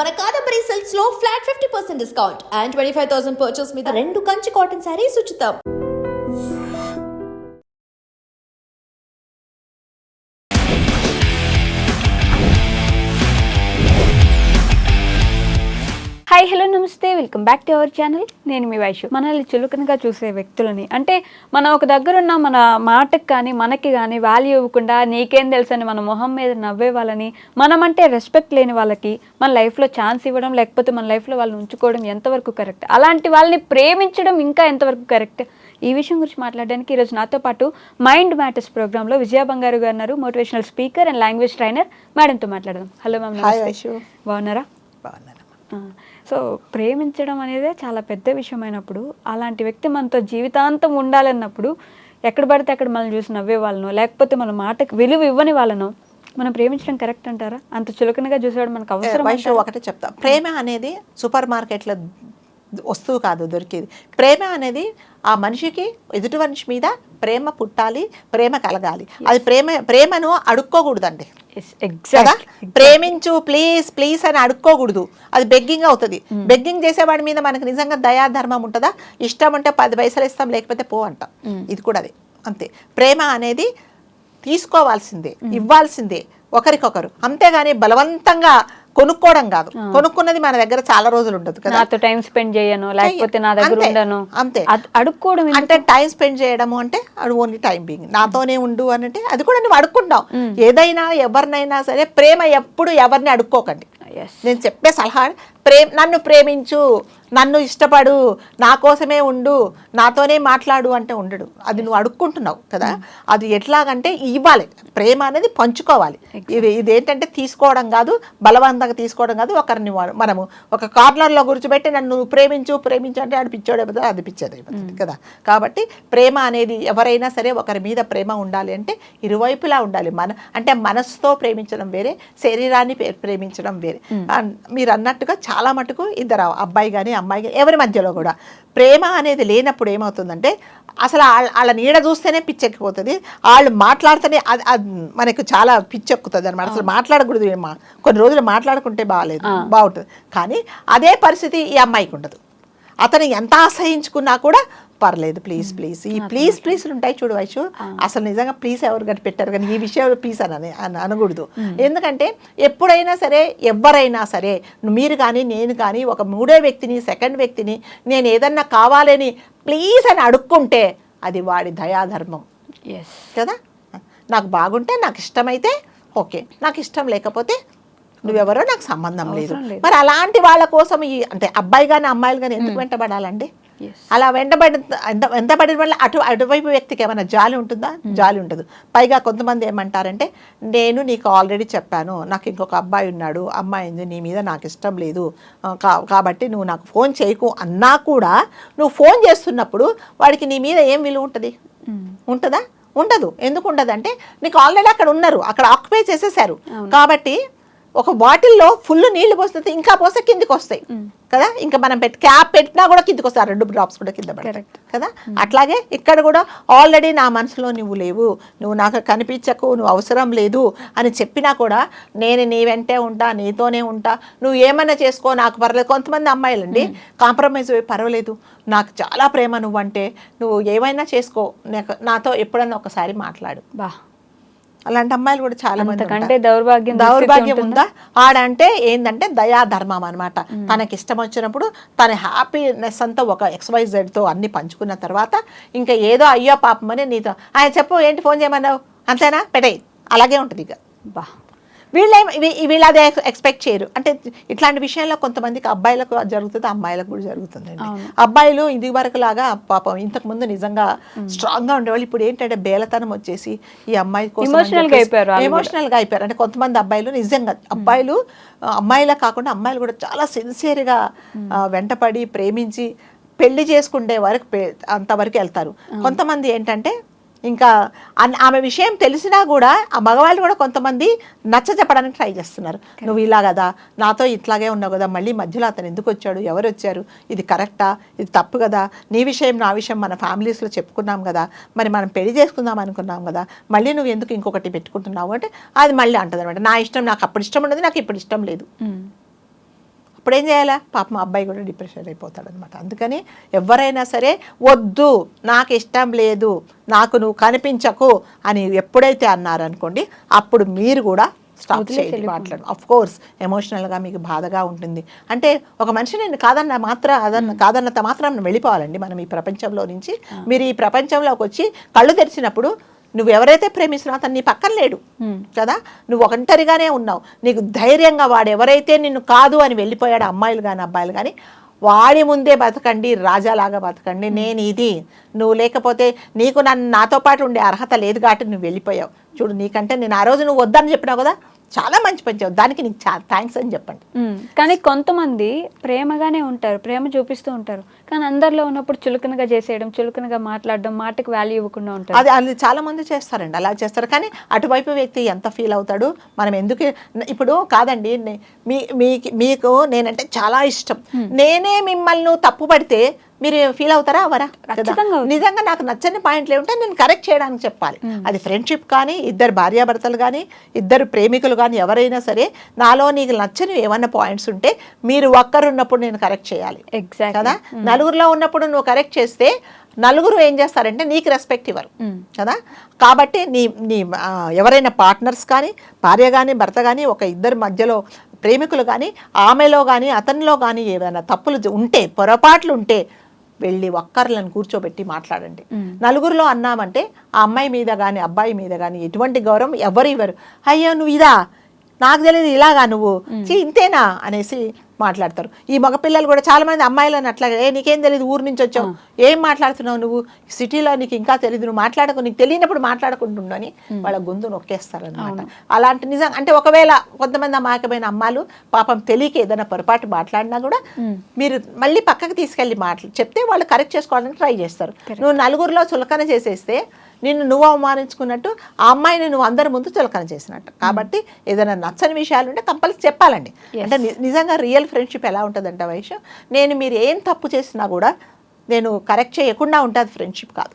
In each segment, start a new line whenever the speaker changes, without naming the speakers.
మన కాదంబరి సెల్స్ లో flat fifty percent discount and twenty five thousand purchase మీద రెండు కంచి కాటన్ శారీస్ ఉచితం
నమస్తే welcome back to our channel నేను మీ వైషు మనల్ని చులకనగా చూసే వ్యక్తులని అంటే మనం ఒక దగ్గరున్న మన మాటకు కానీ మనకి కానీ వాల్యూ ఇవ్వకుండా నీకేం తెలుసని మన మొహం మీద నవ్వే వాళ్ళని మనమంటే రెస్పెక్ట్ లేని వాళ్ళకి మన లైఫ్లో ఛాన్స్ ఇవ్వడం లేకపోతే మన లైఫ్లో వాళ్ళని ఉంచుకోవడం ఎంతవరకు కరెక్ట్ అలాంటి వాళ్ళని ప్రేమించడం ఇంకా ఎంతవరకు కరెక్ట్ ఈ విషయం గురించి మాట్లాడడానికి ఈరోజు నాతో పాటు మైండ్ మ్యాటర్స్ ప్రోగ్రాంలో విజయ బంగారు గారు అన్నారు motivational speaker and language trainer మేడంతో మాట్లాడదాం హలో మ్యామ్ బాగున్నారా బాగున్నారు సో ప్రేమించడం అనేదే చాలా పెద్ద విషయమైనప్పుడు అలాంటి వ్యక్తి మనతో జీవితాంతం ఉండాలన్నప్పుడు ఎక్కడ పడితే అక్కడ మనం చూసి నవ్వే వాళ్ళను లేకపోతే మన మాటకు విలువ ఇవ్వని వాళ్ళను మనం ప్రేమించడం కరెక్ట్ అంటారా అంత చులకనగా చూసేవాడు మనకు అవసరం
ఒకటే చెప్తా ప్రేమ అనేది సూపర్ మార్కెట్లో వస్తువు కాదు దొరికేది ప్రేమ అనేది ఆ మనిషికి ఎదుటి మనిషి మీద ప్రేమ పుట్టాలి ప్రేమ కలగాలి అది ప్రేమ ప్రేమను అడుక్కోకూడదండి ప్రేమించు ప్లీజ్ ప్లీజ్ అని అడుక్కోకూడదు అది బెగ్గింగ్ అవుతుంది బెగ్గింగ్ చేసేవాడి మీద మనకు నిజంగా దయాధర్మం ఉంటుందా ఇష్టం అంటే పది పైసలు ఇస్తాం లేకపోతే పో అంటాం hmm. ఇది కూడా అదే అంతే ప్రేమ అనేది తీసుకోవాల్సిందే hmm. ఇవ్వాల్సిందే ఒకరికొకరు అంతేగాని బలవంతంగా కొనుక్కోవడం కాదు కొనుక్కున్నది మన దగ్గర చాలా రోజులు ఉండదు కదా
టైం స్పెండ్ చేయను లేకపోతే నా దగ్గర ఉండను
అంతే
అడుక్కోవడం
అంటే టైం స్పెండ్ చేయడము అంటే అది ఓన్లీ టైం బీయింగ్ నాతోనే ఉండు అని అంటే అది కూడా నువ్వు అడుక్కుంటావు ఏదైనా ఎవరినైనా సరే ప్రేమ ఎప్పుడు ఎవరిని అడుక్కోకండి నేను చెప్పే సలహా ప్రేమ్ నన్ను ప్రేమించు నన్ను ఇష్టపడు నా కోసమే ఉండు నాతోనే మాట్లాడు అంటే ఉండడు అది నువ్వు అడుక్కుంటున్నావు కదా అది ఎట్లాగంటే ఇవ్వాలి ప్రేమ అనేది పంచుకోవాలి ఇది ఇదేంటంటే తీసుకోవడం కాదు బలవంతంగా తీసుకోవడం కాదు ఒకరిని మనము ఒక కార్నర్లో గుర్చిపెట్టి నన్ను ప్రేమించు ప్రేమించు అంటే అడిపించాడు అయిపోతుంది అనిపించేది hmm. కదా కాబట్టి ప్రేమ అనేది ఎవరైనా సరే ఒకరి మీద ప్రేమ ఉండాలి అంటే ఇరువైపులా ఉండాలి మన అంటే మనస్సుతో ప్రేమించడం వేరే శరీరాన్ని ప్రేమించడం వేరే hmm. మీరు అన్నట్టుగా చాలా మటుకు ఇద్దరు అబ్బాయి కానీ అమ్మాయి కానీ ఎవరి మధ్యలో కూడా ప్రేమ అనేది లేనప్పుడు ఏమవుతుందంటే అసలు వాళ్ళ నీడ చూస్తేనే పిచ్చెక్కిపోతుంది వాళ్ళు మాట్లాడితేనే అది మనకు చాలా పిచ్చెక్కుతుంది అనమాట అసలు మాట్లాడకూడదు ఏమా కొన్ని రోజులు మాట్లాడుకుంటే బాగాలేదు బాగుంటుంది కానీ అదే పరిస్థితి ఈ అమ్మాయికి ఉండదు అతను ఎంత ఆశ్రయించుకున్నా కూడా పర్లేదు ప్లీజ్ ప్లీజ్ ఈ ప్లీజ్ ప్లీజ్లు ఉంటాయి చూడు చూడవచ్చు అసలు నిజంగా ప్లీజ్ ఎవరు గట్టి పెట్టారు కానీ ఈ విషయం ప్లీజ్ అని అనకూడదు ఎందుకంటే ఎప్పుడైనా సరే ఎవరైనా సరే మీరు కానీ నేను కానీ ఒక మూడో వ్యక్తిని సెకండ్ వ్యక్తిని నేను ఏదన్నా కావాలని ప్లీజ్ అని అడుక్కుంటే అది వాడి దయాధర్మం కదా నాకు బాగుంటే నాకు ఇష్టమైతే ఓకే నాకు ఇష్టం లేకపోతే నువ్వెవరో నాకు సంబంధం లేదు మరి అలాంటి వాళ్ళ కోసం ఈ అంటే అబ్బాయి కానీ అమ్మాయిలు కానీ ఎందుకు వెంటబడాలండి అలా వెంటబడి ఎంత వెంటబడిన వల్ల అటు అటువైపు వ్యక్తికి ఏమైనా జాలి ఉంటుందా hmm. జాలి ఉంటుంది పైగా కొంతమంది ఏమంటారంటే నేను నీకు ఆల్రెడీ చెప్పాను నాకు ఇంకొక అబ్బాయి ఉన్నాడు అమ్మాయి నీ మీద నాకు ఇష్టం లేదు కాబట్టి నువ్వు నాకు ఫోన్ చేయకు అన్నా కూడా నువ్వు ఫోన్ చేస్తున్నప్పుడు వాడికి నీ మీద ఏం విలువ ఉంటుంది hmm. ఉంటుందా ఉండదు ఎందుకు ఉండదు అంటే నీకు ఆల్రెడీ అక్కడ ఉన్నారు అక్కడ ఆక్యుపై చేసేసారు కాబట్టి ఒక బాటిల్లో ఫుల్ నీళ్లు పోస్తే ఇంకా పోస్తే కిందికి వస్తాయి కదా ఇంకా మనం పెట్టి క్యాప్ పెట్టినా కూడా కిందికి వస్తాయి రెండు డ్రాప్స్ కూడా కింద కదా అట్లాగే ఇక్కడ కూడా ఆల్రెడీ నా మనసులో నువ్వు లేవు నువ్వు నాకు కనిపించకు నువ్వు అవసరం లేదు అని చెప్పినా కూడా నేను నీ వెంటే ఉంటా నీతోనే ఉంటా నువ్వు ఏమైనా చేసుకో నాకు పర్లేదు కొంతమంది అమ్మాయిలండి కాంప్రమైజ్ అయ్యి పర్వాలేదు నాకు చాలా ప్రేమ నువ్వంటే నువ్వు ఏమైనా చేసుకో నాతో ఎప్పుడన్నా ఒకసారి మాట్లాడు
బా
అలాంటి అమ్మాయిలు కూడా చాలా మంది అంటే
దౌర్భాగ్యం
దౌర్భాగ్యం ఉందా ఆడంటే ఏంటంటే దయా ధర్మం అనమాట తనకి ఇష్టం వచ్చినప్పుడు తన హ్యాపీనెస్ అంతా ఒక ఎక్స్వైజ్ జెడ్తో అన్ని పంచుకున్న తర్వాత ఇంకా ఏదో అయ్యో పాపం అని నీతో ఆయన చెప్పు ఏంటి ఫోన్ చేయమన్నావు అంతేనా పెట్టేయి అలాగే ఉంటుంది ఇక
బా
వీళ్ళే వీళ్ళు అదే ఎక్స్పెక్ట్ చేయరు అంటే ఇట్లాంటి విషయంలో కొంతమందికి అబ్బాయిలకు జరుగుతుంది అమ్మాయిలకు కూడా
జరుగుతుంది
అబ్బాయిలు ఇది వరకు లాగా పాపం ఇంతకు ముందు నిజంగా స్ట్రాంగ్ గా ఉండేవాళ్ళు ఇప్పుడు ఏంటంటే బేలతనం వచ్చేసి ఈ అమ్మాయి ఎమోషనల్ గా అయిపోయారు అంటే కొంతమంది అబ్బాయిలు నిజంగా అబ్బాయిలు అమ్మాయిలా కాకుండా అమ్మాయిలు కూడా చాలా సిన్సియర్ గా వెంటపడి ప్రేమించి పెళ్లి చేసుకుంటే వరకు అంతవరకు వెళ్తారు కొంతమంది ఏంటంటే ఇంకా ఆమె విషయం తెలిసినా కూడా ఆ మగవాళ్ళు కూడా కొంతమంది నచ్చ చెప్పడానికి ట్రై చేస్తున్నారు నువ్వు ఇలా కదా నాతో ఇట్లాగే ఉన్నావు కదా మళ్ళీ మధ్యలో అతను ఎందుకు వచ్చాడు ఎవరు వచ్చారు ఇది కరెక్టా ఇది తప్పు కదా నీ విషయం నా విషయం మన ఫ్యామిలీస్లో చెప్పుకున్నాం కదా మరి మనం పెళ్లి చేసుకుందాం అనుకున్నాం కదా మళ్ళీ నువ్వు ఎందుకు ఇంకొకటి పెట్టుకుంటున్నావు అంటే అది మళ్ళీ అంటదనమాట నా ఇష్టం నాకు అప్పుడు ఇష్టం ఉండదు నాకు ఇప్పుడు ఇష్టం లేదు అప్పుడు ఏం చేయాలా పాపం అబ్బాయి కూడా డిప్రెషన్ అయిపోతాడనమాట అందుకని ఎవరైనా సరే వద్దు నాకు ఇష్టం లేదు నాకు నువ్వు కనిపించకు అని ఎప్పుడైతే అన్నారనుకోండి అప్పుడు మీరు కూడా స్టాప్ చేయండి మాట్లాడు అఫ్ కోర్స్ ఎమోషనల్గా మీకు బాధగా ఉంటుంది అంటే ఒక మనిషి నేను కాదన్న మాత్రం అదన్న కాదన్నంత మాత్రం వెళ్ళిపోవాలండి మనం ఈ ప్రపంచంలో నుంచి మీరు ఈ ప్రపంచంలోకి వచ్చి కళ్ళు తెరిచినప్పుడు ఎవరైతే ప్రేమిస్తున్నావు అతను నీ పక్కన లేడు కదా నువ్వు ఒంటరిగానే ఉన్నావు నీకు ధైర్యంగా వాడు ఎవరైతే నిన్ను కాదు అని వెళ్ళిపోయాడు అమ్మాయిలు కానీ అబ్బాయిలు కానీ వాడి ముందే బతకండి రాజాలాగా బతకండి నేను ఇది నువ్వు లేకపోతే నీకు నన్ను నాతో పాటు ఉండే అర్హత లేదు కాబట్టి నువ్వు వెళ్ళిపోయావు చూడు నీకంటే నేను ఆ రోజు నువ్వు వద్దని చెప్పినావు కదా చాలా మంచి పని చేయాలి దానికి నీకు చాలా థ్యాంక్స్ అని చెప్పండి
కానీ కొంతమంది ప్రేమగానే ఉంటారు ప్రేమ చూపిస్తూ ఉంటారు కానీ అందరిలో ఉన్నప్పుడు చులకనగా చేసేయడం చులకనగా మాట్లాడడం మాటకు వాల్యూ ఇవ్వకుండా ఉంటారు
అది అది చాలా మంది చేస్తారండి అలా చేస్తారు కానీ అటువైపు వ్యక్తి ఎంత ఫీల్ అవుతాడు మనం ఎందుకు ఇప్పుడు కాదండి మీ మీకు నేనంటే చాలా ఇష్టం నేనే మిమ్మల్ని తప్పు పడితే మీరు ఫీల్ అవుతారా అవరా నిజంగా నాకు నచ్చని పాయింట్లు ఏమిటో నేను కరెక్ట్ చేయడానికి చెప్పాలి అది ఫ్రెండ్షిప్ కానీ ఇద్దరు భార్యాభర్తలు కానీ ఇద్దరు ప్రేమికులు కానీ ఎవరైనా సరే నాలో నీకు నచ్చని ఏమన్నా పాయింట్స్ ఉంటే మీరు ఒక్కరున్నప్పుడు నేను కరెక్ట్ చేయాలి కదా నలుగురిలో ఉన్నప్పుడు నువ్వు కరెక్ట్ చేస్తే నలుగురు ఏం చేస్తారంటే నీకు రెస్పెక్ట్ ఇవ్వరు కదా కాబట్టి నీ నీ ఎవరైనా పార్ట్నర్స్ కానీ భార్య కానీ భర్త కానీ ఒక ఇద్దరి మధ్యలో ప్రేమికులు కానీ ఆమెలో కానీ అతనిలో కానీ ఏమైనా తప్పులు ఉంటే పొరపాట్లు ఉంటే వెళ్ళి ఒక్కర్లను కూర్చోబెట్టి మాట్లాడండి నలుగురిలో అన్నామంటే ఆ అమ్మాయి మీద కానీ అబ్బాయి మీద కానీ ఎటువంటి గౌరవం ఎవరు ఇవ్వరు అయ్యో నువ్వు ఇదా నాకు తెలియదు ఇలాగా నువ్వు ఇంతేనా అనేసి మాట్లాడతారు ఈ మగపిల్లలు కూడా చాలా అమ్మాయిలు అని అట్లా ఏ నీకేం తెలియదు ఊరు నుంచి వచ్చావు ఏం మాట్లాడుతున్నావు నువ్వు సిటీలో నీకు ఇంకా తెలియదు నువ్వు మాట్లాడకు నీకు తెలియనప్పుడు మాట్లాడకుంటుండని వాళ్ళ గొంతు నొక్కేస్తారనమాట అలాంటి నిజం అంటే ఒకవేళ కొంతమంది అమాయకమైన అమ్మాలు పాపం తెలియక ఏదైనా పొరపాటు మాట్లాడినా కూడా మీరు మళ్ళీ పక్కకు తీసుకెళ్ళి మాట్లా చెప్తే వాళ్ళు కరెక్ట్ చేసుకోవడానికి ట్రై చేస్తారు నువ్వు నలుగురిలో చులకన చేసేస్తే నిన్ను నువ్వు అవమానించుకున్నట్టు ఆ అమ్మాయిని నువ్వు అందరి ముందు చులకన చేసినట్టు కాబట్టి ఏదైనా నచ్చని విషయాలు ఉంటే కంపల్సరీ చెప్పాలండి అంటే నిజంగా రియల్ ఫ్రెండ్షిప్ ఎలా ఉంటుందంట వైష నేను మీరు ఏం తప్పు చేసినా కూడా నేను కరెక్ట్ చేయకుండా ఉంటుంది ఫ్రెండ్షిప్ కాదు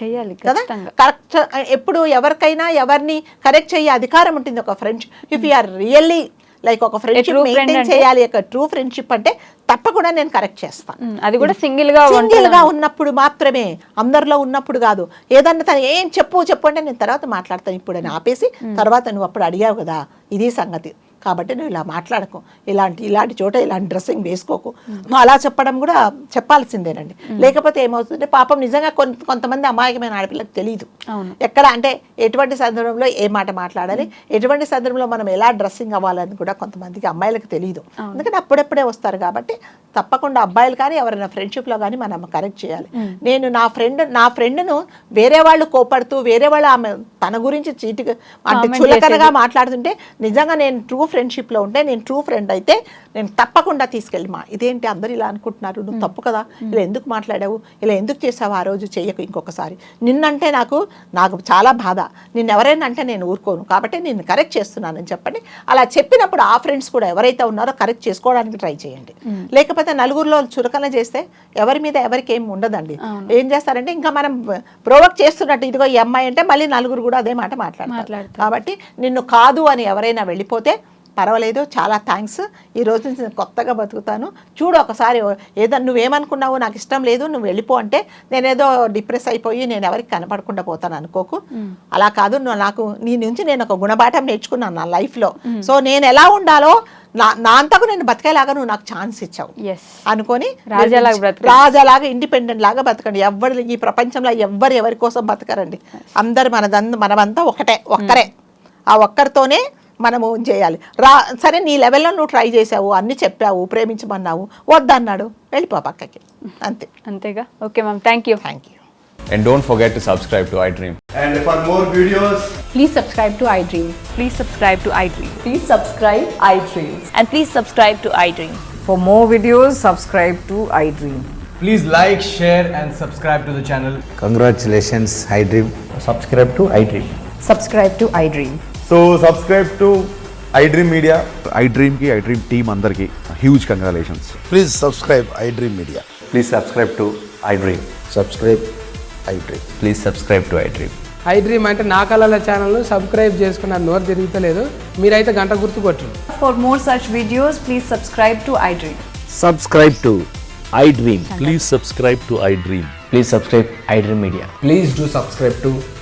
చేయాలి
కదా కరెక్ట్ ఎప్పుడు ఎవరికైనా ఎవరిని కరెక్ట్ చేయ అధికారం ఉంటుంది ఒక friend if you're are really like ఒక ఫ్రెండ్షిప్ మెయింటైన్ చేయాలి ఒక ట్రూ ఫ్రెండ్షిప్ అంటే తప్పకుండా నేను కరెక్ట్ చేస్తాను
అది కూడా సింగిల్ గా
సింగిల్ గా ఉన్నప్పుడు మాత్రమే అందరిలో ఉన్నప్పుడు కాదు ఏదన్నా తను ఏం చెప్పు చెప్పు అంటే నేను తర్వాత మాట్లాడతాను ఇప్పుడు అని ఆపేసి తర్వాత నువ్వు అప్పుడు అడిగావు కదా ఇది సంగతి కాబట్టి నువ్వు ఇలా మాట్లాడకు ఇలాంటి ఇలాంటి చోట ఇలాంటి డ్రెస్సింగ్ వేసుకోకు అలా చెప్పడం కూడా చెప్పాల్సిందేనండి లేకపోతే ఏమవుతుందంటే పాపం నిజంగా కొంత కొంతమంది అమాయకమైన ఆడపిల్లలకు తెలియదు ఎక్కడ అంటే ఎటువంటి సందర్భంలో ఏ మాట మాట్లాడాలి ఎటువంటి సందర్భంలో మనం ఎలా డ్రెస్సింగ్ అవ్వాలని కూడా కొంతమందికి అమ్మాయిలకు తెలియదు ఎందుకంటే అప్పుడప్పుడే వస్తారు కాబట్టి తప్పకుండా అబ్బాయిలు కానీ ఎవరైనా ఫ్రెండ్షిప్లో కానీ మనం కరెక్ట్ చేయాలి నేను నా ఫ్రెండ్ నా ఫ్రెండ్ను వేరే వాళ్ళు కోపడుతూ వేరే వాళ్ళు ఆమె తన గురించి చీటిగా అంటే చులకనగా మాట్లాడుతుంటే నిజంగా నేను ట్రూ ఫ్రెండ్షిప్లో ఉంటే నేను ట్రూ ఫ్రెండ్ అయితే నేను తప్పకుండా తీసుకెళ్ళి మా ఇదేంటి అందరు ఇలా అనుకుంటున్నారు నువ్వు తప్పు కదా ఇలా ఎందుకు మాట్లాడావు ఇలా ఎందుకు చేసావు ఆ రోజు చేయకు ఇంకొకసారి నిన్నంటే నాకు నాకు చాలా బాధ నిన్న ఎవరైనా అంటే నేను ఊరుకోను కాబట్టి నేను కరెక్ట్ చేస్తున్నానని చెప్పండి అలా చెప్పినప్పుడు ఆ ఫ్రెండ్స్ కూడా ఎవరైతే ఉన్నారో కరెక్ట్ చేసుకోవడానికి ట్రై చేయండి లేకపోతే నలుగురిలో చురకన చేస్తే ఎవరి మీద ఎవరికి ఏం ఉండదండి ఏం చేస్తారంటే ఇంకా మనం ప్రోవోక్ చేస్తున్నట్టు ఇదిగో ఈ అమ్మాయి అంటే మళ్ళీ నలుగురు కూడా అదే మాట మాట్లాడతారు కాబట్టి నిన్ను కాదు అని ఎవరైనా వెళ్ళిపోతే పర్వాలేదు చాలా థ్యాంక్స్ ఈ రోజు నుంచి కొత్తగా బతుకుతాను చూడు ఒకసారి ఏదో నువ్వేమనుకున్నావు నాకు ఇష్టం లేదు నువ్వు వెళ్ళిపో అంటే నేనేదో డిప్రెస్ అయిపోయి నేను ఎవరికి కనపడకుండా పోతాను అనుకోకు అలా కాదు నాకు నీ నుంచి నేను ఒక గుణపాఠం నేర్చుకున్నాను నా లైఫ్లో సో నేను ఎలా ఉండాలో నా నా అంతకు నేను బతికేలాగా నువ్వు నాకు ఛాన్స్ ఇచ్చావు అనుకొని
రాజాలాగా
ఇండిపెండెంట్ లాగా బతకండి ఎవరు ఈ ప్రపంచంలో ఎవ్వరు ఎవరి కోసం బతకరండి అందరు మనదంతా మనమంతా ఒకటే ఒక్కరే ఆ ఒక్కరితోనే మనము చేయాలి రా సరే నీ లెవెల్లో నువ్వు ట్రై చేసావు అన్నీ చెప్పావు ప్రేమించమన్నావు వద్దన్నాడు వెళ్ళిపో పక్కకి అంతే
అంతేగా okay ma'am thank you
thank you
And don't forget to subscribe to iDream.
And for more videos,
please subscribe to iDream.
Please subscribe to iDream.
Please subscribe iDream.
And please subscribe to iDream.
For more videos, subscribe to iDream.
Please like, share, and subscribe to the channel.
Congratulations, iDream.
Subscribe to iDream.
Subscribe to iDream.
So subscribe to iDream media
iDream కి iDream team అందరికీ huge congratulations
please subscribe iDream
media please subscribe to
iDream
subscribe iDream please subscribe to
iDream iDream అంటే నా కళల channel subscribe చేసుకున్న నోరు తిరుగుతలేదు మీరైతే గంట గుర్తు for
more such videos please subscribe to iDream
subscribe to iDream
please
subscribe to iDream
please subscribe iDream media
please do subscribe to